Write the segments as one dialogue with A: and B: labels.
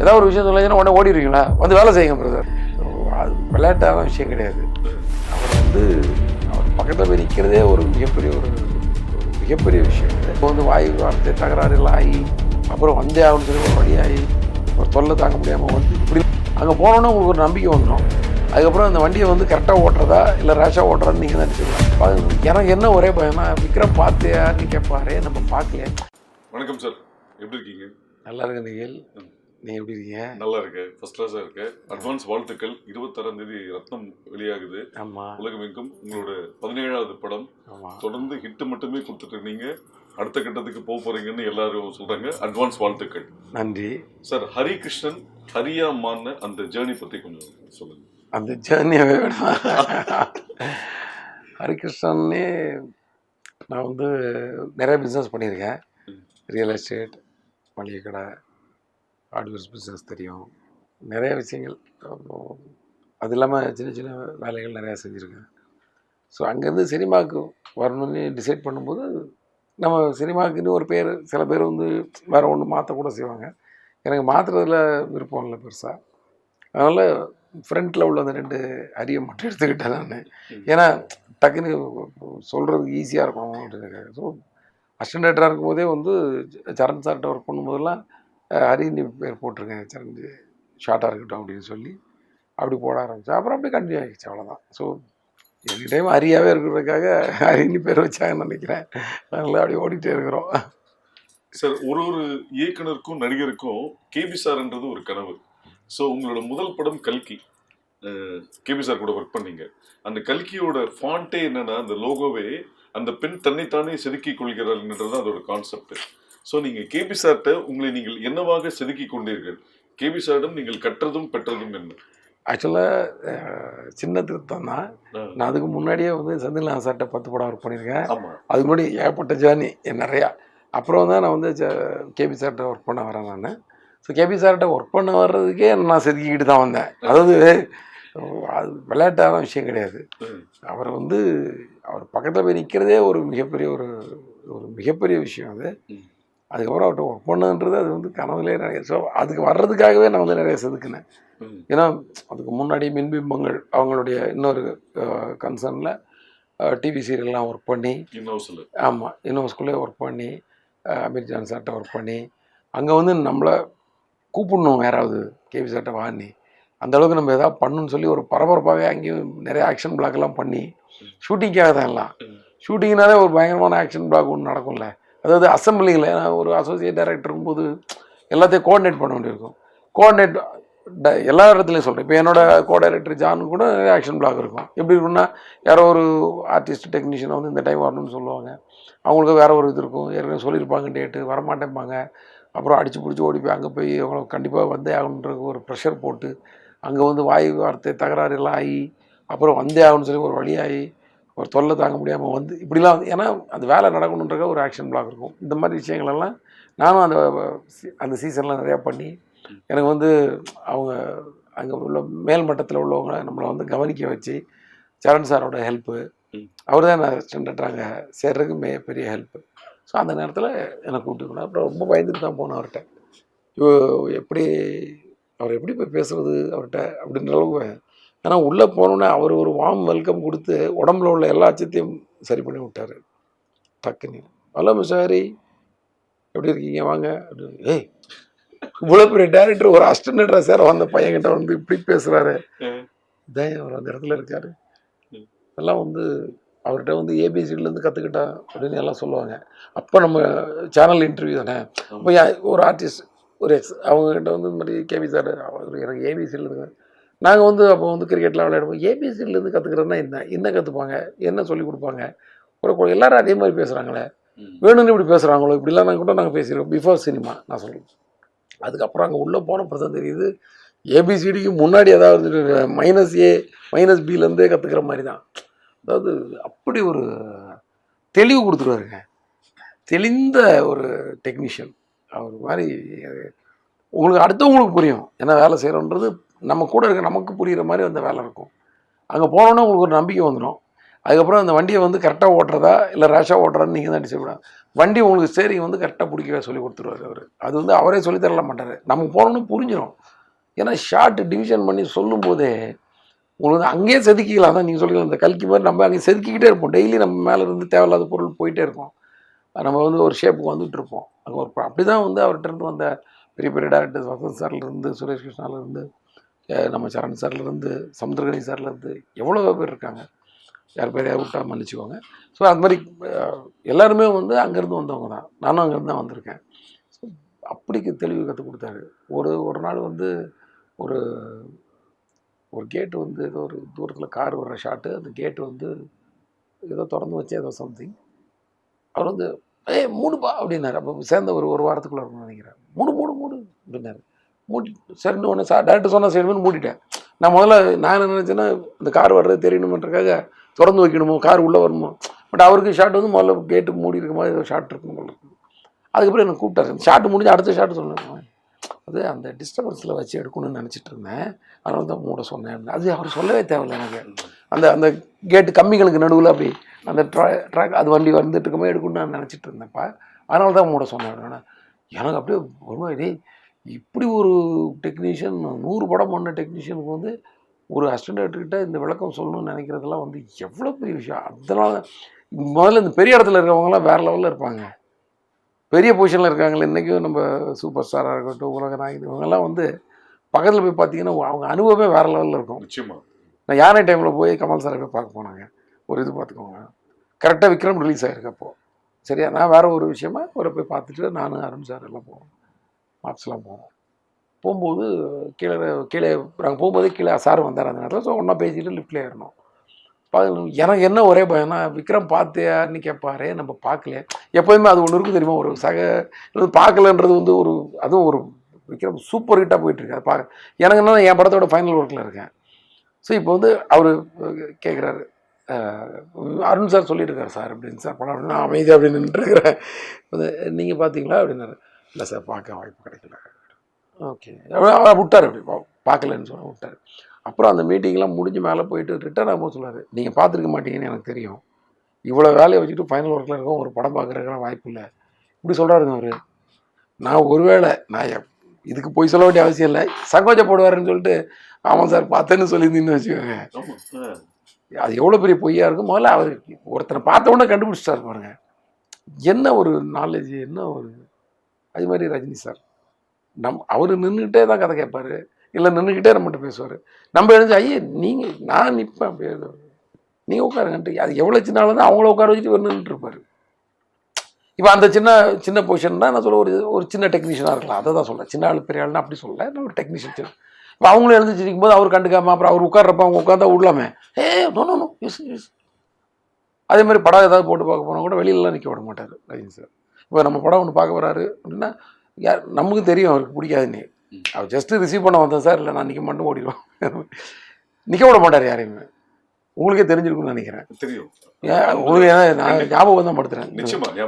A: ஏதாவது ஒரு விஷயம் சொல்லுங்கன்னா உடனே ஓடிடுவீங்களா? வந்து வேலை செய்யுங்க பிரதர் அது விளையாட்டான விஷயம் கிடையாது. அவர் வந்து அவர் பக்கத்தில் போய் நிற்கிறதே ஒரு மிகப்பெரிய ஒரு மிகப்பெரிய விஷயம். இப்போ வந்து வாயு வார்த்தை தகராறு எல்லாம் ஆகி அப்புறம் வந்தே ஆகணும்னு சொல்லி ஒரு வழியாகி ஒரு தொல்லை தாங்க முடியாமல் வந்து இப்படி அங்கே போனோன்னா உங்களுக்கு ஒரு நம்பிக்கை வந்துடும். அதுக்கப்புறம் அந்த வண்டியை வந்து கரெக்டாக ஓட்டுறதா இல்லை ரேஷாக ஓட்டுறதான்னு நீங்கள் நினச்சிக்கலாம் எனக்கு என்ன ஒரே பயமா விக்ரம் பார்த்தியான்னு கேட்பாரு நம்ம பார்க்கலையே.
B: வணக்கம் சார் எப்படி இருக்கீங்க?
A: நல்லா இருக்கு நிகழ் நீ எப்படி இருக்கீங்க?
B: நல்லா இருக்கு. ஃபர்ஸ்ட் கிளாஸா இருக்கு. அட்வான்ஸ் வாழ்த்துக்கள். இருபத்தாறாம் தேதி ரத்னம் வெளியாகுது.
A: ஆமாம்
B: உலகமெங்கும் உங்களோட பதினேழாவது படம். தொடர்ந்து ஹிட் மட்டுமே கொடுத்துட்டு இருந்தீங்க அடுத்த கட்டத்துக்கு போக போறீங்கன்னு எல்லாரும் சொல்றாங்க. அட்வான்ஸ் வாழ்த்துக்கள்.
A: நன்றி.
B: சார் ஹரி கிருஷ்ணன் ஹரியாமான்னு அந்த ஜேர்னி பத்தி கொஞ்சம் சொல்லுங்க.
A: அந்த வேணும் ஹரிகிருஷ்ணன்னே நான் வந்து நிறைய பிஸ்னஸ் பண்ணியிருக்கேன். ரியல் எஸ்டேட் மளிகை கடை ஹார்ட்வேர்ஸ் பிஸ்னஸ் தெரியும். நிறைய விஷயங்கள் அது இல்லாமல் சின்ன சின்ன வேலைகள் நிறையா செஞ்சுருக்கேன். ஸோ அங்கேருந்து சினிமாவுக்கு வரணும்னு டிசைட் பண்ணும்போது நம்ம சினிமாவுக்குன்னு ஒரு பேர் சில பேர் வந்து வேறு ஒன்று மாற்றக்கூட செய்வாங்க. எனக்கு மாற்றுறதுல விருப்பம் இல்லை பெருசாக அதனால் ஃப்ரண்ட்டில் உள்ள அந்த ரெண்டு அரியை மட்டும் எடுத்துக்கிட்டேன் நான். ஏன்னா டக்குன்னு சொல்கிறதுக்கு ஈஸியாக இருக்கணும் அப்படின்னு ஸோ அசிஸ்டன்ட் டேரக்டராக இருக்கும்போதே வந்து சரண் சார்கிட்ட ஒர்க் பண்ணும்போதெல்லாம் ஹரின்னு பேர் போட்டிருக்கேன் சரஞ்சு ஷார்ட்டாக இருக்கட்டும் அப்படின்னு சொல்லி அப்படி போட ஆரம்பித்தேன் அப்புறம் அப்படியே கண்டினியூ ஆகிடுச்சு அவ்வளோதான் ஸோ எனி டைம் ஹரியாகவே இருக்கிறதுக்காக ஹரின்னு பேர் வச்சாங்கன்னு நினைக்கிறேன். அதனால் அப்படியே ஓடிட்டே இருக்கிறோம்.
B: சார் ஒரு ஒரு இயக்குனருக்கும் நடிகருக்கும் கேபி சார்ன்றது ஒரு கனவு. ஸோ உங்களோட முதல் படம் கல்கி. கேபி சார் கூட ஒர்க் பண்ணீங்க. அந்த கல்கியோட ஃபாண்ட்டே என்னன்னா அந்த லோகோவே அந்த பெண் தன்னைத்தானே செதுக்கிக் கொள்கிறாள்ன்றது அதோட கான்செப்ட் ஸோ நீங்க கேபி சார்ட்ட உங்களை நீங்கள் என்னவாக செதுக்கிக் கொண்டீர்கள்? கேபி சாரிடம் நீங்கள் கற்றதும் பெற்றதும் என்ன?
A: ஆக்சுவலாக சின்ன திருத்தம் தான். நான் அதுக்கு முன்னாடியே வந்து செந்தில்நாத் சார்கிட்ட பத்து படம் ஒர்க் பண்ணியிருக்கேன். அதுக்கு முன்னாடி ஏகப்பட்ட ஜேர்னி நிறையா. அப்புறம் தான் நான் வந்து கேபி சார்கிட்ட ஒர்க் பண்ண வரேன் நான். ஸோ கேபி சார்கிட்ட ஒர்க் பண்ண வர்றதுக்கே நான் செதுக்கிக்கிட்டு தான் வந்தேன். அதாவது அது விளையாட்டான விஷயம் கிடையாது. அவர் வந்து அவர் பக்கத்தில் போய் நிற்கிறதே ஒரு மிகப்பெரிய ஒரு ஒரு மிகப்பெரிய விஷயம் அது. அதுக்கப்புறம் அவர்கிட்ட ஒர்க் பண்ணுன்றது அது வந்து கனவுலே நிறைய. ஸோ அதுக்கு வர்றதுக்காகவே நான் வந்து நிறைய செதுக்கினேன். ஏன்னா அதுக்கு முன்னாடி மின்பிம்பங்கள் அவங்களுடைய இன்னொரு கன்சர்னில் டிவி சீரியல்லாம் ஒர்க் பண்ணி
B: இன்னோசில்
A: ஆமாம் யூனிவர்ஸ்குள்ளே ஒர்க் பண்ணி அமீர் ஜான் சார்கிட்ட ஒர்க் பண்ணி அங்கே வந்து நம்மளை கூப்பிடணும் யாராவது கேவி சார்கிட்ட வாணி அந்த அளவுக்கு நம்ம எதாவது பண்ணணும்னு சொல்லி ஒரு பரபரப்பாகவே அங்கேயும் நிறைய ஆக்ஷன் பிளாக்லாம் பண்ணி ஷூட்டிங்காக தான் எல்லாம். ஷூட்டிங்னாலே ஒரு பயங்கரமான ஆக்ஷன் பிளாக் ஒன்று நடக்கும்ல. அதாவது அசம்பிளிங்கில் ஒரு அசோசியேட் டைரக்டரும் போது எல்லாத்தையும் கோஆர்டினேட் பண்ண வேண்டியிருக்கும். கோஆர்டினேட் எல்லா இடத்துலையும் சொல்கிறேன் இப்போ என்னோட கோ டைரக்டர் ஜான் கூட ஆக்ஷன் பிளாக் இருக்கும். எப்படி இருக்குன்னா யாரோ ஒரு ஆர்டிஸ்ட் டெக்னீஷியனை வந்து இந்த டைம் வரணும்னு சொல்லுவாங்க. அவங்களுக்கு வேறு ஒரு இது இருக்கும். ஏற்கனவே சொல்லியிருப்பாங்க டேட்டு வரமாட்டேன்பாங்க. அப்புறம் அடித்து பிடிச்சி ஓடி போய் அங்கே போய் அவங்கள கண்டிப்பாக வந்தே ஆகணுன்ற ஒரு ப்ரெஷர் போட்டு அங்கே வந்து வாயு வார்த்தை தகராறு எல்லாம் ஆகி அப்புறம் வந்தே ஆகணும்னு சொல்லி ஒரு வழியாகி ஒரு தொல்லை தாங்க முடியாமல் வந்து இப்படிலாம் வந்து ஏன்னா அந்த வேலை நடக்கணுன்றக்க ஒரு ஆக்ஷன் பிளாக் இருக்கும். இந்த மாதிரி விஷயங்களெல்லாம் நானும் அந்த அந்த சீசன்லாம் நிறையா பண்ணி எனக்கு வந்து அவங்க அங்கே உள்ள மேல் மட்டத்தில் உள்ளவங்க நம்மளை வந்து கவனிக்க வச்சு சரண் சாரோட ஹெல்ப்பு. அவர் தான் நான் அங்கே சேர்றதுக்கு மே பெரிய ஹெல்ப்பு ஸோ அந்த நேரத்தில் என்னை கூப்பிட்டு போனேன் அப்புறம் ரொம்ப பயந்துட்டு தான் போனேன் அவர்கிட்ட. எப்படி அவர் எப்படி போய் பேசுறது அவர்கிட்ட? அப்படின்ற அளவுக்கு ஆனால் உள்ளே போனோன்னே அவர் ஒரு வார்ம் வெல்கம் கொடுத்து உடம்புல உள்ள எல்லா அச்சத்தையும் சரி பண்ணி விட்டார். டக்குன்னு. ஹலோ மிஸ்ஸாரி எப்படி இருக்கீங்க? வாங்க. அப்படின்னு ஏய் இவ்வளோ பெரிய டேரக்டர் ஒரு அஸ்டன்டா சார் வந்த பையன்கிட்ட வந்து இப்படி பேசுகிறாரு. இதான் அவர் அந்த இடத்துல இருக்காரு. எல்லாம் வந்து அவர்கிட்ட வந்து ஏபிசிலேருந்து கற்றுக்கிட்டா அப்படின்னு எல்லாம் சொல்லுவாங்க. அப்போ நம்ம சேனல் இன்டர்வியூ தானே? அப்போ ஒரு ஆர்டிஸ்ட் ஒரு எக்ஸ் அவங்ககிட்ட வந்து இந்த மாதிரி கேபி சார். அவர் எனக்கு ஏபிசிலேருந்து நாங்கள் வந்து அப்போ வந்து கிரிக்கெட்லாம் விளையாடுவோம் ஏபிசிலேருந்து கற்றுக்கிறதுனா என்ன? என்ன கற்றுப்பாங்க என்ன சொல்லி கொடுப்பாங்க? ஒரு எல்லாரும் அதே மாதிரி பேசுகிறாங்களே. வேணும்னு இப்படி பேசுகிறாங்களோ இப்படிலாம் நாங்கள் கூட நாங்கள் பேசியிருக்கோம் பிஃபோர் சினிமா நான் சொல்கிறேன் அதுக்கப்புறம் அங்கே உள்ளே போன தான் தெரியுது. ஏபிசிடிக்கு முன்னாடி அதாவது மைனஸ் ஏ மைனஸ் பிலேருந்தே கற்றுக்கிற மாதிரி தான். அதாவது அப்படி ஒரு தெளிவு கொடுத்துருவாருங்க. தெளிந்த ஒரு டெக்னீஷியன் அவர் மாதிரி உங்களுக்கு அடுத்தவங்களுக்கு புரியும். என்ன வேலை செய்கிறோன்றது நம்ம கூட இருக்க நமக்கு புரிகிற மாதிரி அந்த வேலை இருக்கும். அங்கே போனோன்னே உங்களுக்கு ஒரு நம்பிக்கை வந்துடும் அதுக்கப்புறம் அந்த வண்டியை வந்து கரெக்டாக ஓட்டுறதா இல்லை ரேஷாக ஓட்டுறதான்னு நீங்கள் தான் டிசைட் பண்ணணும். வண்டி உங்களுக்கு ஸ்டேரிங் வந்து கரெக்டாக பிடிக்கவே சொல்லி கொடுத்துருவாரு அவர். அது வந்து அவரே சொல்லி தரல மாட்டார். நம்ம போனோன்னு புரிஞ்சிடும் ஏன்னா ஷார்ட் டிவிஷன் பண்ணி சொல்லும் போதே உங்களுக்கு வந்து அங்கேயே செதுக்கிக்கலாம் தான் நீங்கள் சொல்லிக்கலாம் இந்த கல்கி மாதிரி நம்ம அங்கே செதுக்கிக்கிட்டே இருப்போம். டெய்லி நம்ம மேலே இருந்து தேவையில்லாத பொருள் போயிட்டே இருப்போம் நம்ம வந்து ஒரு ஷேப்புக்கு வந்துட்டு இருப்போம். அங்கே ஒரு அப்படி தான் வந்து அவர்கிட்ட இருந்து வந்த பெரிய பெரிய டேரக்டர்ஸ் வசந்த் சார்லேருந்து சுரேஷ் கிருஷ்ணாலேருந்து நம்ம சரண் சார்லேருந்து சமுத்திரகனி சார்லேருந்து எவ்வளோ பேர் இருக்காங்க. யார் பேரையா விட்டா மன்னிச்சுக்கோங்க. ஸோ அது மாதிரி எல்லாருமே வந்து அங்கேருந்து வந்தவங்க தான். நானும் அங்கேருந்து தான் வந்திருக்கேன். ஸோ அப்படிக்கு தெளிவு கற்றுக் கொடுத்தாரு. ஒரு ஒரு நாள் வந்து ஒரு ஒரு கேட்டு வந்து ஏதோ ஒரு தூரத்தில் கார் வர்ற ஷாட்டு அந்த கேட்டு வந்து ஏதோ திறந்து வச்சு ஏதோ சம்திங் அவர் வந்து ஏய் மூடுப்பா அப்படின்னாரு. அப்போ சேர்ந்த ஒரு ஒரு வாரத்துக்குள்ளே இருக்கணும்னு நினைக்கிறேன். மூடு மூடு மூடு அப்படின்னாரு. மூடி சரின்னு ஒன்று சார் டேரக்டர் சொன்னால் சரின்னு மூடிட்டேன். நான் முதல்ல நான் என்ன நினச்சேன்னா இந்த கார் வர்றது தெரியணுமன்றக்காக திறந்து வைக்கணுமோ கார் உள்ளே வரணுமோ பட் அவருக்கு ஷாட் வந்து முதல்ல கேட்டு மூடி இருக்க மாதிரி ஏதோ ஷாட் இருக்கும் போல இருக்கு. அதுக்கப்புறம் எனக்கு கூப்பிட்டாரு. ஷாட் முடிஞ்சு அடுத்த ஷாட் சொன்னேன் அது அந்த டிஸ்டர்பன்ஸில் வச்சு எடுக்கணும்னு நினச்சிட்டு இருந்தேன். அதனால தான் மூட சொன்னேன் அது அவர் சொல்லவே தேவையில்லை எனக்கு. அந்த அந்த கேட்டு கம்மிகளுக்கு நடுவில் அப்படி அந்த ட்ரா ட்ராக் அது வண்டி வந்துட்டு இருக்கமே எடுக்கணும்னு நான் நினச்சிட்டு இருந்தேன்ப்பா. அதனால தான் மூட சொன்னேன். எனக்கு அப்படியே ஒரு மாதிரி இப்படி ஒரு டெக்னீஷியன் நூறு படம் பண்ண டெக்னீஷியனுக்கு வந்து ஒரு அசிஸ்டன்ட் கிட்ட இந்த விளக்கம் சொல்லணும்னு நினைக்கிறதெல்லாம் வந்து எவ்வளோ பெரிய விஷயம். அதனால முதல்ல இந்த பெரிய இடத்துல இருக்கவங்கலாம் வேறு லெவலில் இருப்பாங்க. பெரிய பொசிஷனில் இருக்காங்களே இன்றைக்கும் நம்ம சூப்பர் ஸ்டாராக இருக்கட்டும் உலக நாயகன் இவங்கெல்லாம் வந்து பக்கத்தில் போய் பார்த்தீங்கன்னா அவங்க அனுபவமே வேறு லெவலில் இருக்கும்.
B: நிச்சயமா.
A: நான் யானை டைமில் போய் கமல் சாரை போய் பார்க்க போனாங்க? ஒரு இது பார்த்துக்கோங்க கரெக்டாக விக்ரம் ரிலீஸ் ஆகிருக்கு அப்போது சரியா? நான் வேறு ஒரு விஷயமா ஒரு போய் பார்த்துட்டு நான் அருண் சார் எல்லாம் போவோம் மார்க்ஸ்லாம் போவோம் போகும்போது கீழே கீழே நாங்கள் போகும்போதே கீழே சார் வந்தார் அந்த நேரத்தில். ஸோ ஒன்றா பேசிட்டு லிஃப்ட்டில் ஏறணும் எனக்கு என்ன ஒரே பயம்னா விக்ரம் பார்த்தியான்னு கேட்பாரு நம்ம பார்க்கல. எப்போதுமே அது ஒன்று இருக்கும் தெரியுமா? ஒரு சக பார்க்கலன்றது வந்து ஒரு அதுவும் ஒரு விக்ரம் சூப்பர் ஹிட்டாக போயிட்டுருக்கு அது பார்க்க எனக்கு என்ன என் படத்தோட ஃபைனல் ஒர்க்கில் இருக்கேன். ஸோ இப்போ வந்து அவர் கேட்குறாரு அருண் சார் சொல்லியிருக்காரு சார் அப்படின்னு சார் படம் நான் அமைதி அப்படின்னு நின்றுருக்கிறேன் நீங்கள் பார்த்தீங்களா? அப்படின்னாரு. இல்லை சார் பார்க்க வாய்ப்பு கிடைக்கல. ஓகே. அவர் விட்டார். அப்படி பா- பார்க்கலன்னு சொல்ல விட்டார். அப்புறம் அந்த மீட்டிங்லாம் முடிஞ்சு மேலே போயிட்டு ரிட்டர்ன் ஆகும்போது சொன்னார் நீங்கள் பார்த்துருக்க மாட்டீங்கன்னு எனக்கு தெரியும். இவ்வளோ வேலையை வச்சுட்டு ஃபைனல் ஒர்க்கில் இருக்கோம் ஒரு படம் பார்க்குறதுக்கெல்லாம் வாய்ப்பு இல்லை. இப்படி சொல்கிறாருங்க அவர். நான் ஒருவேளை நான் இதுக்கு போய் சொல்ல வேண்டிய அவசியம் இல்லை. சங்கோச்சப்படுவாருன்னு சொல்லிட்டு ஆமாம் சார் பார்த்தேன்னு சொல்லியிருந்தீங்கன்னு வச்சுக்கோங்க. அது எவ்வளோ பெரிய பொய்யா இருக்கும்? முதல்ல அவர் ஒருத்தனை பார்த்த உடனே கண்டுபிடிச்சிட்டாரு பாருங்க. என்ன ஒரு நாலேஜ் என்ன ஒரு அது மாதிரி ரஜினி சார். நம் அவர் நின்றுக்கிட்டே தான் கதை கேட்பார். இல்லை நின்றுக்கிட்டே நம்மகிட்ட பேசுவார். நம்ம எழுந்து ஐயே நீங்கள் நான் நிற்பேன் அப்படியே நீங்கள் உட்காருங்கன்ட்டு. அது எவ்வளோ சின்ன தான் அவங்கள உட்கார வச்சுட்டு இவர் நின்றுட்டுருப்பார் இப்போ அந்த சின்ன சின்ன பொசிஷன் தான் நான் சொல்ல ஒரு ஒரு சின்ன டெக்னீஷியனாக இருக்கலாம். அதை தான் சொல்கிறேன் சின்ன ஆள் பெரிய ஆள்னா அப்படி சொல்ல நான் ஒரு டெக்னீஷியன் சின்ன. இப்போ அவங்களும் எழுந்துச்சிருக்கும் போது அவர் கண்டுக்காம அப்புறம் அவர் உட்கார்றப்ப அவங்க உட்காந்தா விடலாமே. ஏ நோ நோ யூஸ் யூஸ் அதே மாதிரி படம் ஏதாவது போட்டு பார்க்க போனால் கூட வெளியிலலாம் நிற்க விட மாட்டார் ரஜினி சார். இப்போ நம்ம படம் ஒன்று பார்க்க வராரு அப்படின்னா யார் நமக்கு தெரியும் அவருக்கு பிடிக்காதுன்னு. அவர் ஜஸ்ட் ரிசீவ் பண்ண வந்தேன் சார் இல்லை நான் நிற்க மாட்டேன் ஓடிடுவோம் நிற்க விட மாட்டார் யாரையுமே. உங்களுக்கே தெரிஞ்சிருக்கும்னு நினைக்கிறேன்.
B: தெரியும்.
A: ஏன் உங்களுக்கு நான் ஞாபகம் தான் படுத்துறேன்.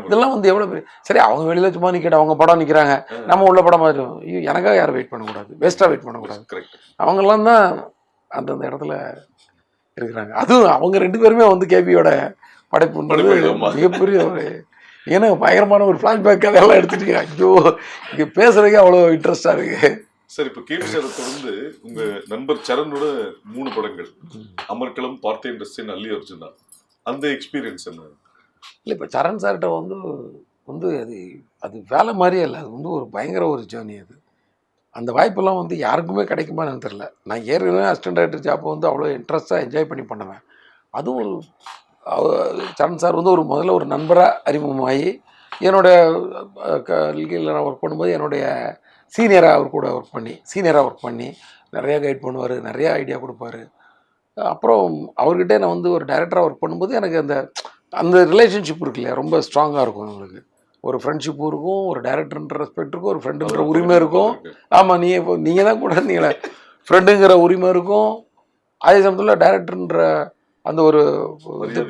A: இதெல்லாம் வந்து எவ்வளோ பெரிய சரி அவங்க வெளியில சும்மா நிற்கட்டும் அவங்க படம் நிற்கிறாங்க நம்ம உள்ள படம் மாதிரி ஐயோ எனக்காக யாரும் வெயிட் பண்ணக்கூடாது. வேஸ்ட்டாக வெயிட் பண்ணக்கூடாது.
B: கரெக்ட்
A: அவங்கெல்லாம் தான் அந்தந்த இடத்துல இருக்கிறாங்க. அதுவும் அவங்க ரெண்டு பேருமே வந்து கேபியோட
B: படைப்பு.
A: மிகப்பெரிய ஒரு ஏன்னா பயங்கரமான ஒரு ஃப்ளாஷ்பேக் அதெல்லாம் எடுத்துட்டு ஐயோ இங்கே பேசுறதுக்கே அவ்வளோ இன்ட்ரெஸ்டாக இருக்கு.
B: சார் இப்போ கேபி சாரை தொடர்ந்து உங்க நண்பர் சரணோட மூணு படங்கள். அமர்க்களம் பார்த்தேன் ரசின் அல்லி அர்ஜுனா அந்த எக்ஸ்பீரியன்ஸ் என்ன?
A: இல்லை இப்போ சரண் சார்கிட்ட வந்து வந்து அது அது வேலை மாதிரியே இல்லை. அது வந்து ஒரு பயங்கர ஒரு ஜேர்னி அது. அந்த வாய்ப்பெல்லாம் வந்து யாருக்குமே கிடைக்குமான்னு தெரில நான் ஏற்கனவே அசிஸ்டன்ட் டைரக்டர் ஜாப்பை வந்து அவ்வளோ இன்ட்ரெஸ்ட்டாக என்ஜாய் பண்ணி பண்ணுவேன். அதுவும் ஒரு சரண் சார் வந்து ஒரு முதல்ல ஒரு நண்பராக அறிமுகமாகி என்னோட கல்கியில் நான் ஒர்க் பண்ணும்போது என்னுடைய சீனியராக அவர் கூட ஒர்க் பண்ணி சீனியராக ஒர்க் பண்ணி நிறையா கைட் பண்ணுவார் நிறையா ஐடியா கொடுப்பாரு. அப்புறம் அவர்கிட்ட நான் வந்து ஒரு டைரக்டராக ஒர்க் பண்ணும்போது எனக்கு அந்த அந்த ரிலேஷன்ஷிப் இருக்கு இல்லையா ரொம்ப ஸ்ட்ராங்காக இருக்கும் உங்களுக்கு ஒரு ஃப்ரெண்ட்ஷிப்பும் இருக்கும் ஒரு டைரக்டர்ன்ற ரெஸ்பெக்ட் இருக்கும் ஒரு ஃப்ரெண்டுன்ற உரிமை இருக்கும். ஆமாம் நீங்கள் இப்போ நீங்கள் தான் கூட நீங்களே ஃப்ரெண்டுங்கிற உரிமை இருக்கும். அதே சமயத்தில் டைரக்டர்ன்ற அந்த ஒரு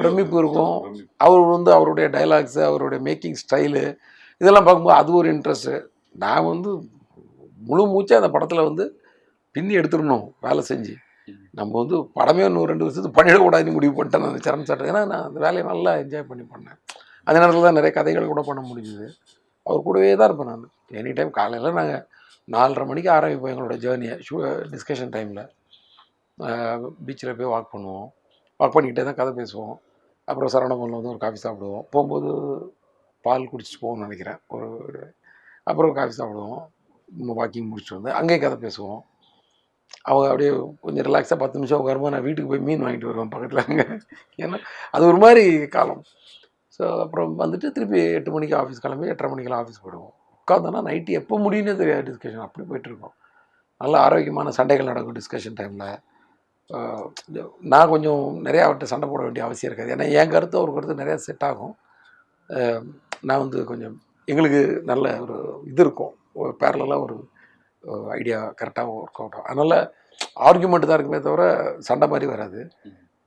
A: பிரமிப்பு இருக்கும். அவர் வந்து அவருடைய டைலாக்ஸு அவருடைய மேக்கிங் ஸ்டைலு இதெல்லாம் பார்க்கும்போது அது ஒரு இன்ட்ரெஸ்ட்டு நான் வந்து முழு மூச்சாக அந்த படத்தில் வந்து பின்னி எடுத்துடணும் வேலை செஞ்சு. நம்ம வந்து படமே இன்னும் ரெண்டு வருஷத்துக்கு பண்ணிடக்கூடாதுன்னு முடிவு பண்ணிட்டேன் நான் சரண் சார் ஏன்னா நான் அந்த வேலையை நல்லா என்ஜாய் பண்ணி பண்ணேன். அந்த நேரத்தில் தான் நிறைய கதைகள் கூட பண்ண முடிஞ்சுது. அவர் கூடவே தான் இருப்பேன் நான். எனி டைம் காலையில் நாங்கள் நாலரை மணிக்கு ஆரம்பிப்போம் எங்களோட ஜேர்னியை ஷூ டிஸ்கஷன் டைமில் பீச்சில் போய் வாக் பண்ணுவோம். ஒர்க் பண்ணிக்கிட்டே தான் கதை பேசுவோம். அப்புறம் சரவணபவனில் வந்து ஒரு காஃபி சாப்பிடுவோம். போகும்போது பால் குடிச்சிட்டு போகணும்னு நினைக்கிறேன். ஒரு அப்புறம் காஃபி சாப்பிடுவோம். வாக்கிங் முடிச்சுட்டு வந்து அங்கேயே கதை பேசுவோம். அவங்க அப்படியே கொஞ்சம் ரிலாக்ஸாக பத்து நிமிஷம் உட்காரும்போது நான் வீட்டுக்கு போய் மீன் வாங்கிட்டு வருவேன் பக்கத்தில் அங்கே. ஏன்னா அது ஒரு மாதிரி காலம். ஸோ அப்புறம் வந்துட்டு திருப்பி எட்டு மணிக்கு ஆஃபீஸ் கிளம்பி எட்டரை மணிக்கெல்லாம் ஆஃபீஸ் போயிடுவோம். உட்காந்தோன்னா நைட்டு எப்போ முடியும்னே தெரியாது டிஸ்கஷன் அப்படி போயிட்டுருக்கோம் நல்ல ஆரோக்கியமான சண்டைகள் நடக்கும் டிஸ்கஷன் டைமில் நான் கொஞ்சம் நிறையா அவர்கிட்ட சண்டை போட வேண்டிய அவசியம் இருக்காது. ஏன்னா என் கருத்து அவர் கருத்து நிறையா செட் ஆகும். நான் வந்து கொஞ்சம் எங்களுக்கு நல்ல ஒரு இது இருக்கும். ஒரு பேரலாக ஒரு ஐடியா கரெக்டாக ஒர்க் அவுட் ஆகும். அதனால் ஆர்குமெண்ட் தான் இருக்குமே தவிர சண்டை மாதிரி வராது.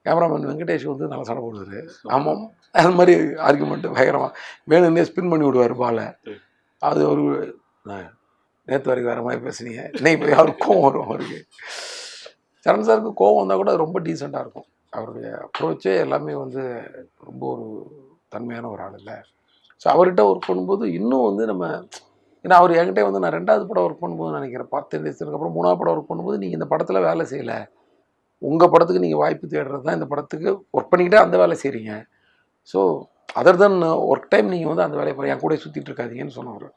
A: கேமராமேன் வெங்கடேஷ் வந்து நல்லா சண்டை போடுவார். ஆமாம். அது மாதிரி ஆர்குமெண்ட்டு பயங்கரமாக வேணும்னே ஸ்பின் பண்ணி விடுவார் பாலை. அது ஒரு நேற்று வரைக்கும் வேறு மாதிரி பேசுனீங்க. இன்னைக்கு போய் அவருக்கு கோவம் வரும் அவருக்கு. சரண் சாருக்கு கோவம் வந்தால் கூட ரொம்ப டீசெண்டாக இருக்கும். அவருடைய அப்ரோச்சே எல்லாமே வந்து ரொம்ப ஒரு தன்மையான ஒரு ஆள் இல்லை. ஸோ அவர்கிட்ட ஒர்க் பண்ணும்போது இன்னும் வந்து நம்ம ஏன்னா அவர் என்கிட்ட வந்து நான் ரெண்டாவது படம் ஒர்க் பண்ணும்போது நினைக்கிறேன். பத்து வருஷத்துக்கு அப்புறம் மூணாவது படம் ஒர்க் பண்ணும்போது நீங்கள் இந்த படத்தில் வேலை செய்யலை. உங்கள் படத்துக்கு நீங்கள் வாய்ப்பு தேடுறது தான் இந்த படத்துக்கு ஒர்க் பண்ணிக்கிட்டே அந்த வேலை செய்கிறீங்க so other then work time நீங்கள் வந்து அந்த வேலையை என் கூட சுற்றிட்டு இருக்காதீங்கன்னு சொன்னவர்.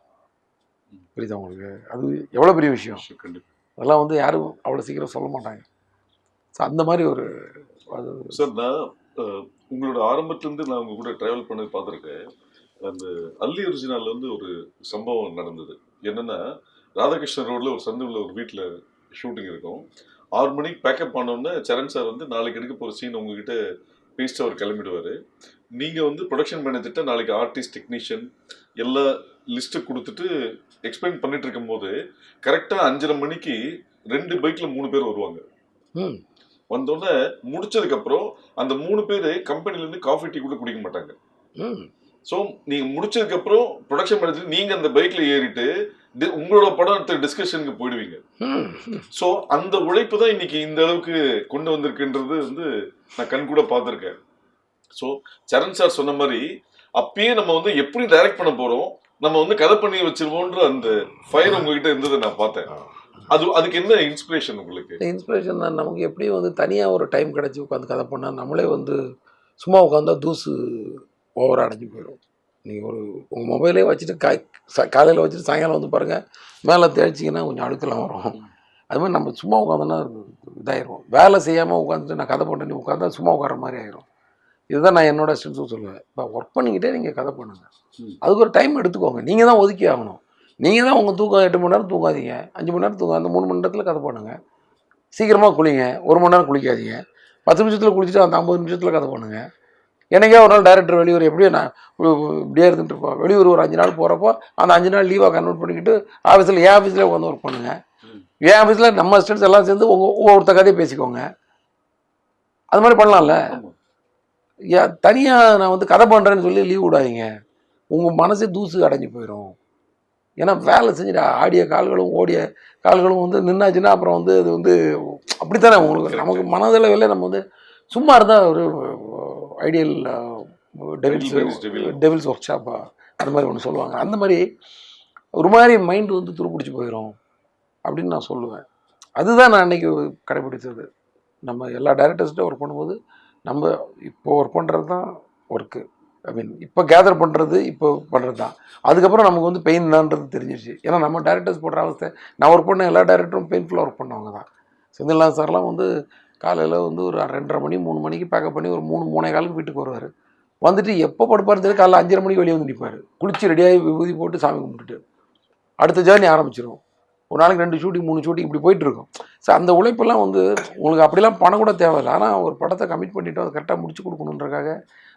A: புரியுதா உங்களுக்கு? அது எவ்வளோ பெரிய விஷயம்? அதெல்லாம் வந்து யாரும் அவ்வளோ சீக்கிரம் சொல்ல மாட்டாங்க. ஸோ அந்த மாதிரி ஒரு
B: சார் நான் உங்களோட ஆரம்பத்துலேருந்து நான் உங்க கூட ட்ராவல் பண்ணி பார்த்துருக்கேன். அந்த அல்லி ஒரிஜினல்ல வந்து ஒரு சம்பவம் நடந்தது. என்னன்னா ராதாகிருஷ்ணன் ரோட்ல ஒரு சந்துவில் ஒரு வீட்டில் ஷூட்டிங் இருக்கும். ஆறு மணிக்கு பேக்கப் பண்ணோன்னே சரண் சார் வந்து நாளைக்கு எடுக்க போகிற சீன் உங்ககிட்ட பேசிட்டு அவர் கிளம்பிடுவார். நீங்கள் வந்து ப்ரொடக்ஷன் மேனேஜர்கிட்ட நாளைக்கு ஆர்டிஸ்ட் டெக்னீஷியன் எல்லா லிஸ்ட்டு கொடுத்துட்டு எக்ஸ்பிளைன் பண்ணிட்டு இருக்கும்போது கரெக்டாக அஞ்சரை மணிக்கு ரெண்டு பைக்கில் மூணு பேர் வருவாங்க. வந்தோடனே முடிச்சதுக்கு அப்புறம் அந்த மூணு பேர் கம்பெனில இருந்து காஃபி டீ கூட குடிக்க மாட்டாங்க.
A: ம்.
B: ஸோ நீங்க முடிச்சதுக்கு அப்புறம் ப்ரொடக்ஷன் மேனேஜர் நீங்க அந்த பைக்ல ஏறிட்டு உங்களோட படம் டிஸ்கஷனுக்கு போயிடுவீங்க. ஸோ அந்த உழைப்பு தான் இன்னைக்கு இந்த அளவுக்கு கொண்டு வந்திருக்குன்றது வந்து நான் கண் கூட பார்த்துருக்கேன். ஸோ சரண் சார் சொன்ன மாதிரி அப்பயே நம்ம வந்து எப்படி டைரக்ட் பண்ண போறோம் நம்ம வந்து கதை பண்ணி வச்சிருவோன்ற அந்த ஃபயர் உங்ககிட்ட இருந்ததை நான் பார்த்தேன். அது அதுக்கு என்ன இன்ஸ்பிரேஷன் உங்களுக்கு?
A: இன்ஸ்பிரேஷன் தான். நமக்கு எப்படியும் வந்து தனியாக ஒரு டைம் கிடச்சி உட்காந்து கதை பண்ணால் நம்மளே வந்து சும்மா உட்காந்தா தூசு ஓவராக அடைஞ்சு போயிடும். நீங்கள் ஒரு உங்கள் மொபைலே வச்சுட்டு காய் காலையில் வச்சுட்டு சாயங்காலம் வந்து பாருங்கள் மேலே தேய்ச்சிங்கன்னா கொஞ்சம் அழுக்கெல்லாம் வரும். அது மாதிரி நம்ம சும்மா உட்காந்தோன்னா இதாயிரும். வேலை செய்யாமல் உட்காந்துட்டு நான் கதை பண்ணுறேன் உட்காந்தா சும்மா உட்கார மாதிரி ஆயிரும். இதுதான் நான் என்னோட ஸ்டூடெண்ட்ஸும் சொல்லுவேன். இப்போ ஒர்க் பண்ணிக்கிட்டே நீங்கள் கதை பண்ணுங்கள். அதுக்கு ஒரு டைம் எடுத்துக்கோங்க. நீங்கள் தான் ஒதுக்கி ஆகணும். நீங்கள் தான் உங்கள் தூக்கம் எட்டு மணி நேரம் தூங்காதீங்க. அஞ்சு மணி நேரம் தூங்க அந்த மூணு மணி நேரத்தில் கதை பண்ணுங்க. சீக்கிரமாக குளிங்க. ஒரு மணி நேரம் குளிக்காதீங்க. பத்து நிமிஷத்தில் குளிச்சுட்டு அந்த ஐம்பது நிமிஷத்தில் கதை பண்ணுங்க. எனக்கே ஒரு நாள் டேரக்டர் வெளியூர் எப்படியோ நான் இப்படியே இருந்துட்டு இருப்போம். வெளியூர் ஒரு அஞ்சு நாள் போகிறப்போ அந்த அஞ்சு நாள் லீவாக கன்வெர்ட் பண்ணிக்கிட்டு ஆஃபீஸில் என் ஆஃபீஸில் உட்காந்து ஒர்க் பண்ணுங்க.
B: ம்.
A: என் ஆஃபீஸில் நம்ம ஸ்டூடெண்ட்ஸ் எல்லாம் சேர்ந்து ஒவ்வொரு ஒவ்வொருத்த கதையை பேசிக்கோங்க. அது மாதிரி பண்ணலாம்ல? தனியாக நான் வந்து கதை பண்ணுறேன்னு சொல்லி லீவ் விடாதீங்க. உங்கள் மனசே தூசு அடைஞ்சு போயிடும் ஏன்னா வேலை செஞ்சுட்டு ஆடிய கால்களும் ஓடிய கால்களும் வந்து நின்னாச்சுன்னா அப்புறம் வந்து அது வந்து அப்படித்தானே உங்களுக்கு? நமக்கு மனதளவில் நம்ம வந்து சும்மா இருந்தால் ஒரு ஐடியல் டெவில்ஸ். டெவில்ஸ் ஒர்க் ஷாப்பா அது மாதிரி ஒன்று சொல்லுவாங்க. அந்த மாதிரி ஒரு மாதிரி மைண்டு வந்து துருப்பிடிச்சு போயிடும் அப்படின்னு நான் சொல்லுவேன். அதுதான் நான் அன்னைக்கு கடைபிடிச்சது நம்ம எல்லா டேரக்டர்ஸ்கிட்ட ஒர்க் பண்ணும்போது நம்ம இப்போ ஒர்க் பண்ணுறது தான் ஒர்க்கு ஐ மீன் இப்போ கேதர் பண்ணுறது இப்போ பண்ணுறது தான் அதுக்கப்புறம் நமக்கு வந்து பெயின் தான்றது தெரிஞ்சிருச்சு. ஏன்னா நம்ம டேரக்டர்ஸ் போடுற அவஸ்தை நான் ஒர்க் பண்ண எல்லா டேரக்டரும் பெயின்ஃபுல்லாக ஒர்க் பண்ணவங்க தான் செந்தில்நாத் சார்லாம் வந்து காலையில் வந்து ஒரு ரெண்டரை மணி மூணு மணிக்கு பேக்கப் பண்ணி ஒரு மூணு மூணே காலுக்கு வீட்டுக்கு வருவார். வந்துட்டு எப்போ படுப்பார் தெரியும் காலைல அஞ்சரை மணிக்கு வெளியே வந்து நிற்பார் குளிச்சு ரெடியாகி விபூதி போட்டு சாமி கும்பிட்டுட்டு. அடுத்த ஜேர்னி ஆரம்பிச்சிடும் ஒரு நாளைக்கு ரெண்டு ஷூட்டிங் மூணு ஷூட்டிங் இப்படி போயிட்டுருக்கும். ஸோ அந்த உழைப்பெல்லாம் வந்து உங்களுக்கு அப்படிலாம் பணம் கூட தேவையில்லை. ஆனால் ஒரு படத்தை கமிட் பண்ணிவிட்டு அதை கரெக்டாக முடிச்சு கொடுக்கணுன்றக்காக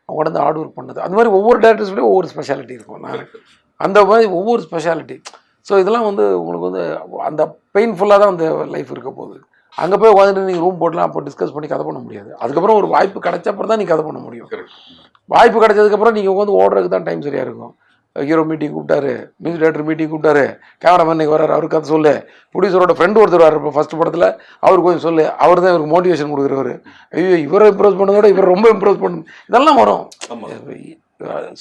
A: அவங்க வந்து ஹார்ட் ஒர்க் பண்ணது. அந்த மாதிரி ஒவ்வொரு டேரக்டர்ஸோடய ஒவ்வொரு ஸ்பெஷாலிட்டி இருக்கும். நான் அந்த மாதிரி ஒவ்வொரு ஸ்பெஷாலிட்டி ஸோ இதெல்லாம் வந்து உங்களுக்கு வந்து அந்த பெயின்ஃபுல்லாக தான் அந்த லைஃப் இருக்க போகுது. அங்கே போய் உட்காந்துட்டு நீங்கள் ரூம் போடலாம் அப்போ டிஸ்கஸ் பண்ணி கதை பண்ண முடியாது. அதுக்கப்புறம் ஒரு வாய்ப்பு கிடைச்ச அப்புறம் தான் நீங்கள் கதை பண்ண முடியும். வாய்ப்பு கிடைச்சதுக்கப்புறம் நீங்கள் உட்காந்து ஓடுறதுக்கு தான் டைம் சரியாக இருக்கும். ஹீரோ மீட்டிங் கூப்பிட்டாரு. மியூசிக் டேரக்டர் மீட்டிங் கூப்பிட்டாரு. கேமராமேன் இன்னைக்கு வராரு அவருக்கு கதை சொல்லு. ப்ரொடியூசரோட ஃப்ரெண்டு ஒருத்தர் வராரு இப்போ ஃபஸ்ட் படத்தில். அவர் கொஞ்சம் சொல்லு. அவர் தான் இவருக்கு மோட்டிவேஷன் கொடுக்குறவர். ஐயோ இவரை இம்ப்ரெஸ் பண்ணதோட இவர் ரொம்ப இம்ப்ரெஸ் பண்ணு இதெல்லாம் வரும்.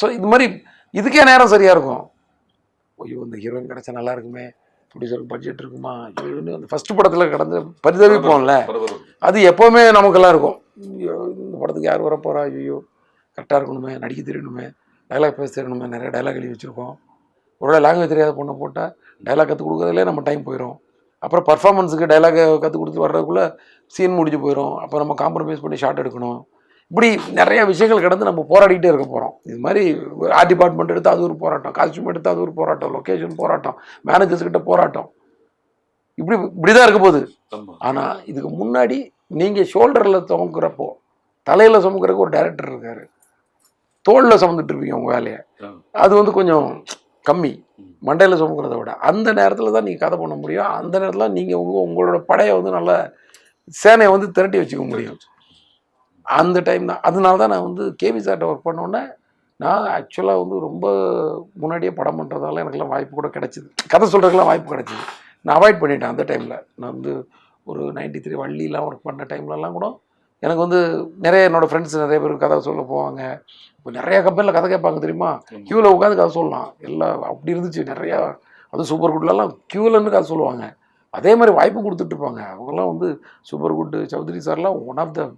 A: ஸோ இது மாதிரி இதுக்கே நேரம் சரியாக இருக்கும். ஐயோ இந்த ஹீரோயின் கிடச்சா நல்லா இருக்குமே. ப்ரொடியூசருக்கு பட்ஜெட் இருக்குமா? ஐயோன்னு அந்த ஃபஸ்ட்டு படத்தில் கடந்து பரிதவிப்போம்ல. அது எப்போவுமே நமக்கெல்லாம் இருக்கும். ஐயோ இந்த படத்துக்கு யார் வரப்போறா? ஐயோ கரெக்டாக இருக்கணுமே. நடிக்க தெரியணுமே. டைலாக் பேச தெரியணுமே நிறைய டைலாக் எழுதி வச்சுருக்கோம். ஒருவேளை லாங்குவேஜ் தெரியாத பொண்ணை போட்டால் டைலாக் கற்றுக் கொடுக்குறதுலே நம்ம டைம் போயிடும் அப்புறம் பர்ஃபார்மன்ஸுக்கு டைலாக் கற்றுக் கொடுத்து வர்றதுக்குள்ளே சீன் முடிஞ்சு போயிடும் அப்போ நம்ம காம்ப்ரமைஸ் பண்ணி ஷார்ட் எடுக்கணும். இப்படி நிறைய விஷயங்கள் கடந்து நம்ம போராடிட்டே இருக்க போகிறோம் இது மாதிரி ஆர்ட் டிபார்ட்மெண்ட் எடுத்து அது ஒரு போராட்டம் காஸ்டியூம் எடுத்து அது ஒரு போராட்டம் லொக்கேஷன் போராட்டம் மேனேஜர்ஸ் கிட்ட போராட்டம். இப்படி இப்படி தான் இருக்க போகுது. ஆனால் இதுக்கு முன்னாடி நீங்கள் ஷோல்டரில் சுமக்கிறப்போ தலையில் சுமக்கிறதுக்கு ஒரு டைரக்டர் இருக்காரு. தோளில் சுமந்துட்டு இருப்பீங்க உங்கள் வேலையை. அது வந்து கொஞ்சம் கம்மி. மண்டையில் சுமக்கிறத விட. அந்த நேரத்தில் தான் நீங்கள் கதை பண்ண முடியும். அந்த நேரத்தில் நீங்கள் உங்கள் உங்களோட படையை வந்து நல்ல சேனையை வந்து திரட்டி வச்சுக்க முடியும். அந்த டைம் தான். அதனால தான் நான் வந்து கேவி சார்ட்ட ஒர்க் பண்ணோன்னே நான் ஆக்சுவலாக வந்து ரொம்ப முன்னாடியே படம் பண்ணுறதால எனக்குலாம் வாய்ப்பு கூட கிடச்சிது. கதை சொல்கிறதுக்கெல்லாம் வாய்ப்பு கிடச்சிது. நான் அவாய்ட் பண்ணிட்டேன் அந்த டைமில் நான் வந்து ஒரு நைன்டி த்ரீ வள்ளிலாம் ஒர்க் பண்ண டைம்லலாம் கூட எனக்கு வந்து நிறைய என்னோடய ஃப்ரெண்ட்ஸ் நிறைய பேர் கதை சொல்ல போவாங்க. இப்போ நிறைய கம்பெனியில் கதை கேட்பாங்க தெரியுமா. க்யூவில் உட்காந்து கதை சொல்லலாம். எல்லாம் அப்படி இருந்துச்சு. நிறையா அதுவும் சூப்பர் குட்லலாம் க்யூவில் இருந்து கதை சொல்லுவாங்க. அதே மாதிரி வாய்ப்பு கொடுத்துட்டு இருப்பாங்க. அவங்கெல்லாம் வந்து சூப்பர் குட் சௌத்ரி சார்லாம் one of the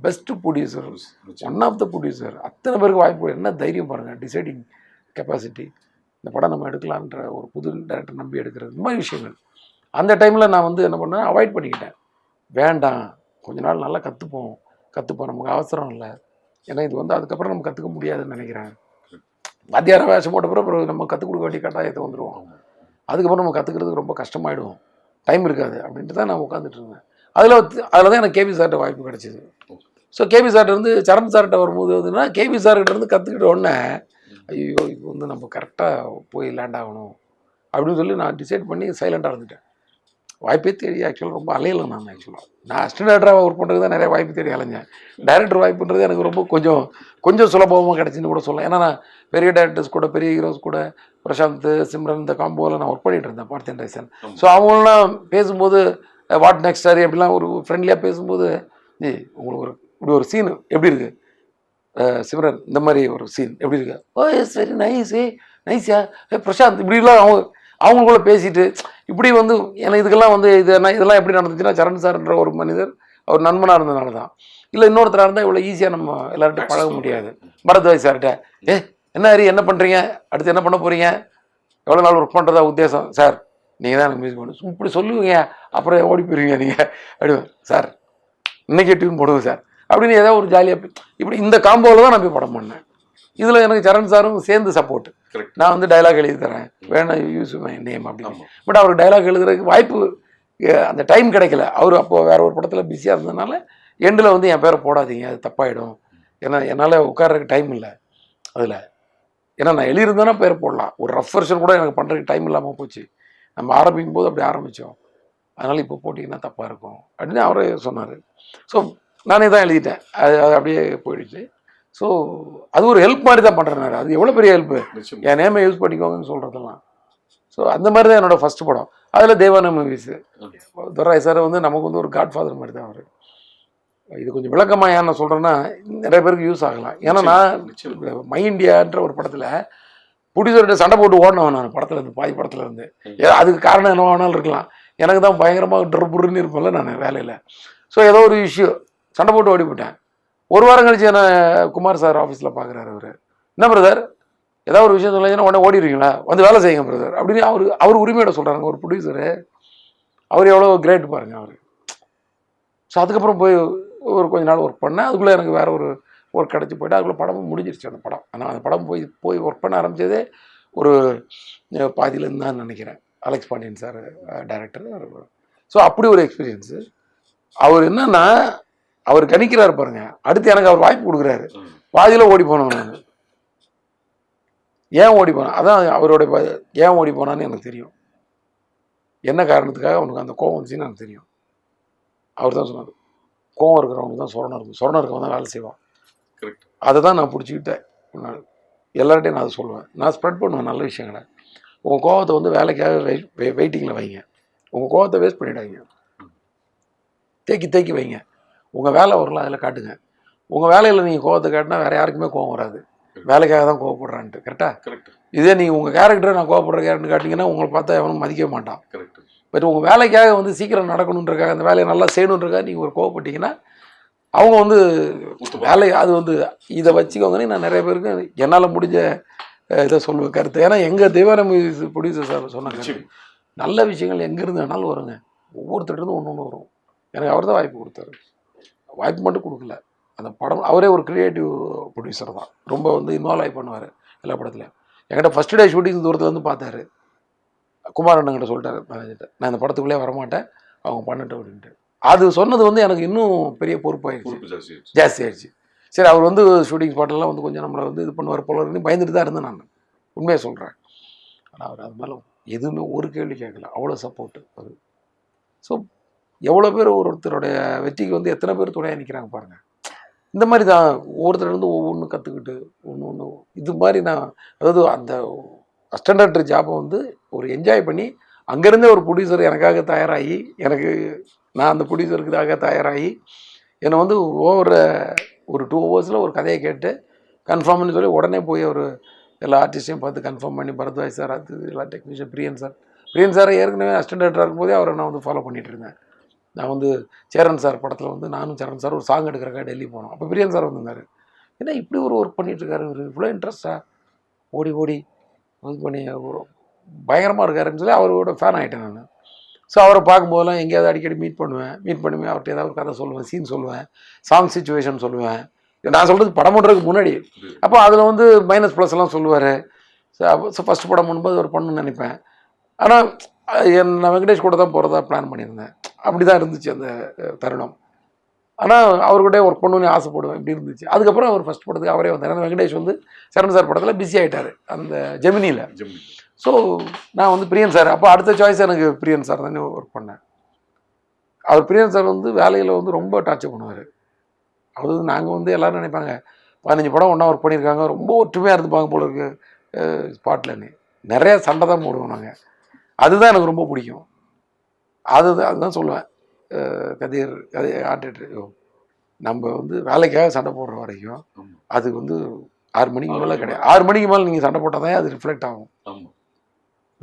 A: best producer. One of the producer அத்தனை பேருக்கு வாய்ப்பு என்ன தைரியம் பாருங்கள் டிசைடிங் கெப்பாசிட்டி இந்த படம் நம்ம எடுக்கலான்ற ஒரு புது டேரக்டர் நம்பி எடுக்கிறது. இந்த மாதிரி விஷயங்கள். அந்த டைமில் நான் வந்து என்ன பண்ணேன்? அவாய்ட் பண்ணிக்கிட்டேன். வேண்டாம். கொஞ்ச நாள் நல்லா கற்றுப்போம் கற்றுப்போம் நமக்கு அவசரம் இல்லை. ஏன்னா இது வந்து அதுக்கப்புறம் நம்ம கற்றுக்க முடியாதுன்னு நினைக்கிறேன். மத்தியான வேஷம் போட்ட பிறகு அப்புறம் நம்ம கற்றுக் கொடுக்க வேண்டிய கட்டாயத்தை வந்துடுவோம். அதுக்கப்புறம் நம்ம கற்றுக்கிறதுக்கு ரொம்ப கஷ்டமாயிடும். டைம் இருக்காது அப்படின்ட்டு தான் நான் உட்காந்துட்டு இருந்தேன். அதில் அதில் தான் எனக்கு கேபி சார்ட்ட வாய்ப்பு கிடச்சிது. ஸோ கேபி சார்ட்ட இருந்து சரண் சார்கிட்ட வரும்போது வந்துன்னா கேபி சார்கிட்ட இருந்து கற்றுக்கிட்ட உடனே ஐயோ இப்போ வந்து நம்ம கரெக்டாக போய் லேண்ட் ஆகணும் அப்படின்னு சொல்லி நான் டிசைட் பண்ணி சைலண்டாக இருந்துட்டேன். வாய்ப்பே தேடி ஆக்சுவலாக ரொம்ப அலையலை நான் ஆக்சுவலாக நான் அசிஸ்டன்ட் டேரக்டராக ஒர்க் பண்ணுறது தான் நிறைய வாய்ப்பு தேடி அலைஞ்சேன். டைரக்டர் வாய்ப்புன்றது எனக்கு ரொம்ப கொஞ்சம் கொஞ்சம் சுலபமாக கிடச்சின்னு கூட சொல்லலாம். ஏன்னா நான் பெரிய டேரக்டர்ஸ் கூட பெரிய ஹீரோஸ் கூட பிரசாந்த் சிம்ரன் இந்த காம்போவில் நான் ஒர்க் பண்ணிட்டு இருந்தேன் பார்த்தேன் ரைசன். ஸோ அவங்களாம் பேசும்போது வாட் நெக்ஸ்ட் சாரி அப்படிலாம் ஒரு ஃப்ரெண்ட்லியாக பேசும்போது ஜி உங்களுக்கு ஒரு இப்படி ஒரு சீன் எப்படி இருக்கு? அஹ் சிம்ரன் இந்த மாதிரி ஒரு சீன் எப்படி இருக்கு? ஓ எஸ் வெரி நைஸ் நைஸ்யா ஏ பிரசாந்த் இப்படிலாம் அவங்க அவங்களுக்குள்ள பேசிட்டு இப்படி வந்து எனக்கு இதுக்கெல்லாம் வந்து இது என்ன இதெல்லாம் எப்படி நடந்துச்சுன்னா சரண் சார்ன்ற ஒரு மனிதர் அவர் நண்பனாக இருந்ததுனால தான். இல்லை இன்னொருத்தராக இருந்தால் இவ்வளோ ஈஸியாக நம்ம எல்லார்கிட்ட பழக முடியாது. பரத்வாஜ் சார்கிட்ட ஏ என்ன ஹரி என்ன பண்ணுறீங்க அடுத்து என்ன பண்ண போகிறீங்க எவ்வளோ நாள் ஒர்க் பண்ணுறதா உத்தேசம்? சார் நீங்கள் தான் எனக்கு மியூசிக் பண்ணு இப்படி சொல்லுவீங்க. அப்புறம் ஓடி போயிருவீங்க நீங்கள் அப்படி சார் இன்னைக்கே டியூன் போடுவோம் சார் அப்படின்னு ஏதோ ஒரு ஜாலியாக இப்படி இந்த காம்போவில் தான் நான் போய் படம் பண்ணேன். இதில் எனக்கு சரண் சாரும் சேர்ந்து சப்போர்ட். நான் வந்து டைலாக் எழுதி தரேன். வேணா யூஸ் மை நேம் அப்படின்னு. பட் அவருக்கு டைலாக் எழுதுறதுக்கு வாய்ப்பு அந்த டைம் கிடைக்கல. அவர் அப்போ வேற ஒரு படத்தில் பிஸியாக இருந்ததுனால எண்டில் வந்து என் பேரை போடாதீங்க அது தப்பாயிடும். ஏன்னா என்னால் உட்கார்றதுக்கு டைம் இல்லை அதில். ஏன்னா நான் எழுதியிருந்தேன்னா பேர் போடலாம். ஒரு ரஃப் வெர்ஷன் கூட எனக்கு பண்ணுறதுக்கு டைம் இல்லாமல் போச்சு. நம்ம ஆரம்பிக்கும் போது அப்படி ஆரம்பித்தோம் அதனால் இப்போ போட்டிங்கன்னா தப்பாக இருக்கும் அப்படின்னு அவரே சொன்னார். ஸோ நானே தான் எழுதிட்டேன். அது அது அப்படியே போயிடுச்சு. ஸோ அது ஒரு ஹெல்ப் மாதிரி தான் பண்ணுறேன் அது எவ்வளோ பெரிய ஹெல்ப்பு. என் நேமை யூஸ் பண்ணிக்கோங்கன்னு சொல்கிறதெல்லாம் ஸோ அந்த மாதிரி தான் என்னோட ஃபர்ஸ்ட் படம். அதில் தேவான மூவிஸு துரை சார் வந்து நமக்கு வந்து ஒரு காட் ஃபாதர் மாதிரி தான் அவர். இது கொஞ்சம் விளக்கமாக ஏன் நான் சொல்கிறேன்னா நிறைய பேருக்கு யூஸ் ஆகலாம். ஏன்னா நான். மை இந்தியான்ற ஒரு படத்தில் ப்ரொடியூசர்கிட்ட சண்டை போட்டு ஓடினவன் நான் படத்தில் இருந்து பாதி படத்தில் இருந்து. ஏ, அதுக்கு காரணம் என்ன வேணாலும் இருக்கலாம். எனக்கு தான் பயங்கரமாக ட்ரபுருன்னு இருப்பேன்ல நான் வேலையில். ஸோ ஏதோ ஒரு இஷ்யூ சண்டை போட்டு ஓடி போட்டேன் ஒரு வாரம் கழிச்சு என்ன குமார் சார் ஆஃபீஸில் பார்க்குறாரு அவர். என்ன பிரதர் ஏதாவது ஒரு விஷயம் சொல்லுங்கன்னா உடனே ஓடிடுவீங்களா? வந்து வேலை செய்யுங்க பிரதர் அப்படின்னு அவர் அவர் உரிமையோட சொல்கிறாங்க ஒரு ப்ரொடியூசரு அவர் எவ்வளோ கிரேட் பாருங்க அவர். ஸோ அதுக்கப்புறம் போய் ஒரு கொஞ்ச நாள் ஒர்க் பண்ணேன். அதுக்குள்ளே எனக்கு வேறு ஒரு ஒர்க் கிடச்சி போயிட்டு அதுக்குள்ளே படமும் முடிஞ்சிருச்சு அந்த படம். ஆனால் அந்த படம் போய் போய் ஒர்க் பண்ண ஆரம்பித்ததே ஒரு பாதியிலேருந்து தான் நினைக்கிறேன். Alex Pandian sir director so அப்படி ஒரு எக்ஸ்பீரியன்ஸு அவர் என்னன்னா அவர் கணிக்கிறாரு பாருங்க. அடுத்து எனக்கு அவர் வாய்ப்பு கொடுக்குறாரு. பாதியில் ஓடி போனோம் நான். ஏன் ஓடி போனான் அதான் அவரோட ப- ஏன் ஓடி போனான்னு எனக்கு தெரியும். என்ன காரணத்துக்காக அவனுக்கு அந்த கோவம் வந்துச்சுன்னு எனக்கு தெரியும். அவர் தான் சொன்னார். கோவம் இருக்கிறவனுக்கு தான் சொரணம் இருக்கும் சொரணம் இருக்கவன் தான் வேலை செய்வான். அதை தான் நான் பிடிச்சிக்கிட்டேன். எல்லார்ட்டையும் நான் அதை சொல்லுவேன். நான் ஸ்ப்ரெட் பண்ணுவேன் நல்ல விஷயங்களை. உங்கள் கோவத்தை வந்து வேலைக்காக வெயிட் வெயிட்டிங்கில் வைங்க. உங்கள் கோவத்தை வேஸ்ட் பண்ணிடாதீங்க. தேக்கி தேக்கி வைங்க. உங்கள் வேலை வரலாம் அதில் காட்டுங்க. உங்கள் வேலையில் நீங்கள் கோவத்தை காட்டினா வேறு யாருக்குமே கோவம் வராது. வேலைக்காக தான் கோவப்படுறான்ட்டு கரெக்டாக
B: கரெக்ட்
A: இதே நீங்கள் உங்கள் கேரக்டரை நான் கோவப்படுற கேரக்டர் காட்டிங்கன்னா உங்களை பார்த்தா எவனும் மதிக்கவே மாட்டான்.
B: கரெக்ட்
A: பட் உங்கள் வேலைக்காக வந்து சீக்கிரம் நடக்கணுன்றக்காக அந்த வேலையை நல்லா செய்யணுன்றக்காக நீங்கள் ஒரு கோவப்பட்டீங்கன்னா அவங்க வந்து வேலை அது வந்து இதை வச்சுக்கோங்கன்னு நான் நிறைய பேருக்கு என்னால் முடிஞ்ச இதை சொல்லுவேன் கருத்து. ஏன்னா எங்கள் தெய்வான ப்ரொடியூசர் சார் சொன்னாங்க நல்ல விஷயங்கள் எங்கேருந்து வேணாலும் வருங்க. ஒவ்வொருத்தர்கிட்ட ஒன்று ஒன்று வரும். எனக்கு அவர் தான் வாய்ப்பு கொடுத்தாரு. வாய்ப்பு மட்டும் கொடுக்கல. அந்த படம் அவரே ஒரு கிரியேட்டிவ் ப்ரொடியூசர் தான். ரொம்ப வந்து இன்வால்வ் ஆகி பண்ணுவார் எல்லா படத்துலையும். என்கிட்ட ஃபஸ்ட் டே ஷூட்டிங் தூரத்தில் வந்து பார்த்தாரு. குமார் அண்ணங்கிட்ட சொல்லிட்டாரு மேனேஜர்கிட்ட நான் இந்த படத்துக்குள்ளே வரமாட்டேன். அவங்க பண்ணட்டும் அப்படின்ட்டு. அது சொன்னது வந்து எனக்கு இன்னும் பெரிய பொறுப்பாயிடுச்சு
B: பொறுப்பு ஜாஸ்தி ஆயிடுச்சு.
A: சரி அவர் வந்து ஷூட்டிங் ஸ்பாட்லலாம் வந்து கொஞ்சம் நம்மளை வந்து இது பண்ணுவார் போல பயந்துட்டு தான் இருந்தேன் நான். உண்மையை சொல்கிறேன் ஆனால் அவர் அது மேலே எதுவுமே ஒரு கேள்வி கேட்கல. அவ்வளோ சப்போர்ட்டு அவர். ஸோ எவ்வளோ பேர் ஒரு ஒருத்தருடைய வெற்றிக்கு வந்து எத்தனை பேர் துணையாக நிற்கிறாங்க பாருங்கள் இந்த மாதிரி தான் ஒவ்வொருத்தர்லேருந்து ஒவ்வொன்றும் கற்றுக்கிட்டு ஒன்று ஒன்று இது மாதிரி நான் அதாவது அந்த அஸ்டண்டர்ட் ஜாப்பை வந்து ஒரு என்ஜாய் பண்ணி அங்கேருந்தே ஒரு ப்ரொடியூசர் எனக்காக தயாராகி எனக்கு நான் அந்த ப்ரொடியூசருக்காக தயாராகி என்னை வந்து ஓவர ஒரு டூ ஹவர்ஸில் ஒரு கதையை கேட்டு கன்ஃபார்ம்னு சொல்லி உடனே போய் ஒரு எல்லா ஆர்டிஸ்டையும் பார்த்து கன்ஃபார்ம் பண்ணி பரத்வாஜ் சார் அது எல்லா technician Priyan sir Priyan sir ஏற்கனவே அஸ்டண்டர்டாக இருக்கும்போதே அவரை நான் வந்து ஃபாலோ பண்ணிகிட்டு இருந்தேன். நான் வந்து சேரன் சார் படத்தில் வந்து நானும் சேரன் சார் ஒரு சாங் எடுக்கிறக்காக டெல்லி போனோம். அப்போ பிரியன் சார் வந்திருந்தார். ஏன்னா இப்படி ஒரு ஒர்க் பண்ணிகிட்டு இருக்காரு இவர் இவ்வளோ இன்ட்ரெஸ்ட்டாக ஓடி ஓடி இது பண்ணி ஒரு பயங்கரமாக இருக்காருன்னு சொல்லி அவரோட ஃபேன் ஆகிட்டேன் நான். ஸோ அவரை பார்க்கும்போதெல்லாம் எங்கேயாவது அடிக்கடி மீட் பண்ணுவேன். மீட் பண்ணுவேன். அவர்கிட்ட ஏதாவது ஒரு கதை சொல்லுவேன் சீன் சொல்லுவேன் சாங் சுச்சுவேஷன் சொல்லுவேன். நான் சொல்கிறது படம் பண்ணுறதுக்கு முன்னாடி. அப்போ அதில் வந்து மைனஸ் ப்ளஸ் எல்லாம் சொல்லுவார். ஸோ ஃபஸ்ட் படம் பண்ணும்போது ஒரு பண்ணணும்னு நினைப்பேன். ஆனால் என் நான் வெங்கடேஷ் கூட தான் போகிறதா பிளான் பண்ணியிருந்தேன். அப்படி தான் இருந்துச்சு அந்த தருணம். ஆனால் அவர்கிட்ட ஒர்க் பண்ணணும்னு ஆசைப்படுவேன். இப்படி இருந்துச்சு. அதுக்கப்புறம் அவர் ஃபஸ்ட் படத்துக்கு அவரே வந்தார். வெங்கடேஷ் வந்து சரண் சார் படத்தில் பிஸி ஆகிட்டார் அந்த ஜெமினியில்.
B: ஜெமினி.
A: ஸோ நான் வந்து பிரியன் சார். அப்போ அடுத்த சாய்ஸ் எனக்கு பிரியன் சார் தானே ஒர்க் பண்ணேன். அவர் பிரியன் சார் வந்து வேலையில் வந்து ரொம்ப டார்ச்சர் பண்ணுவார். அவர் வந்து நாங்கள் வந்து எல்லாரும் நினைப்பாங்க பதினஞ்சு படம் ஒன்றா ஒர்க் பண்ணியிருக்காங்க. ரொம்ப ஒற்றுமையாக இருந்துப்பாங்க போல இருக்கு ஸ்பாட்லன்னு நிறைய சண்டை தான் போடுவோம் நாங்கள் அதுதான் எனக்கு ரொம்ப பிடிக்கும். அது அதுதான் சொல்லுவேன். கதிர் கதை ஆர்டிட்டர் நம்ம வந்து வேலைக்காக சண்டை போடுற வரைக்கும். அது வந்து ஆறு மணிக்கு மேலே கிடையாது. ஆறு மணிக்கு மேலே நீங்கள் சண்டை போட்டால் தான் அது ரிஃப்ளெக்ட் ஆகும்.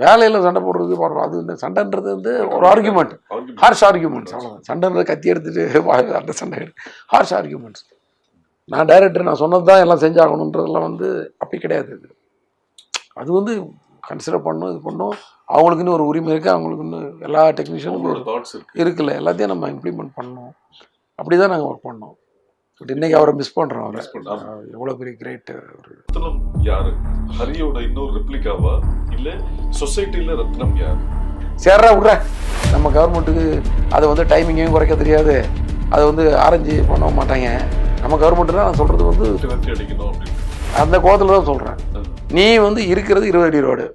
A: வேலையில் சண்டை போடுறது பரவாயில்ல. அது வந்து சண்டைன்றது வந்து ஒரு ஆர்குமெண்ட். ஹார்ஷ் ஆர்குமெண்ட்ஸ் அவ்வளோதான் சண்டைன்றது கத்தி எடுத்துட்டு அந்த சண்டை ஹார்ஷ் ஆர்குமெண்ட்ஸ் நான் டைரக்டர் நான் சொன்னது தான் எல்லாம் செஞ்சாகணுன்றதெல்லாம் வந்து அப்படி கிடையாது இது. அது வந்து கன்சிடர் பண்ணணும் இது பண்ணணும். அவங்களுக்குன்னு ஒரு உரிமை இருக்குது அவங்களுக்குன்னு எல்லா
B: அவங்களோட
A: ஒரு
B: தாட்ஸ் இருக்கு.
A: இருக்குல்ல எல்லாத்தையும் நம்ம இம்ப்ளிமெண்ட் பண்ணணும். அப்படி தான் நாங்கள் ஒர்க் பண்ணோம். பட் இன்னைக்கு அவரை மிஸ் பண்ணுறோம்
B: பண்றோம்.
A: அவரை எவ்வளோ பெரிய கிரேட் ஒரு
B: ரத்னம் யாரு? ஹரியோட இன்னொரு ரெப்ளிகாவா இல்ல சொசைட்டில ரத்னம் யாரு?
A: சேர்றா விட்ற. நம்ம கவர்மெண்ட்டுக்கு அதை வந்து டைமிங்கையும் குறைக்க தெரியாது. அதை வந்து ஆரஞ்சு பண்ண மாட்டாங்க. நம்ம கவர்மெண்ட்டு நான் சொல்கிறது வந்து
B: அடிக்கணும் அப்படின்னு.
A: அந்த கோலத்தில் தான் சொல்கிறேன். நீ வந்து இருக்கிறது இருபது அடி ரோடு